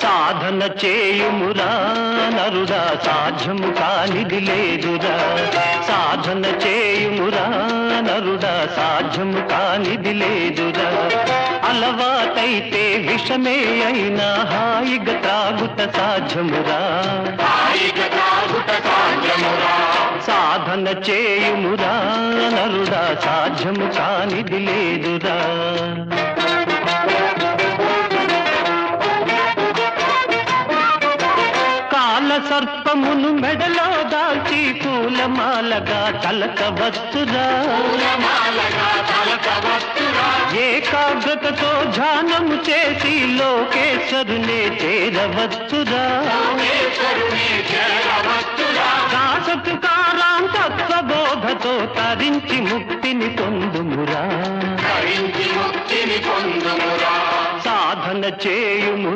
సాధన చేయుమురా నరుడా సాధ్యము కానిది లేదురా. సాధన చేయుమురా నరుడా సాధ్యము కానిది లేదురా. అలవాటైతే విషమే అయినా హాయిగా త్రాగుట సాధ్యమురా. సాధన చేయుమురా నరుడా సాధ్యము కానిది లేదురా. సర్పమును మెడలో దాల్చి పూలమాలగా తలకవచ్చురా ఏకాగ్రతతో ధ్యానము చేసి లోకేశ్వరునే చేరవచ్చురా. దాసతుకారాం తత్వబోధతో తరించి ముక్తిని పొందుమురా. సాధన చేయుము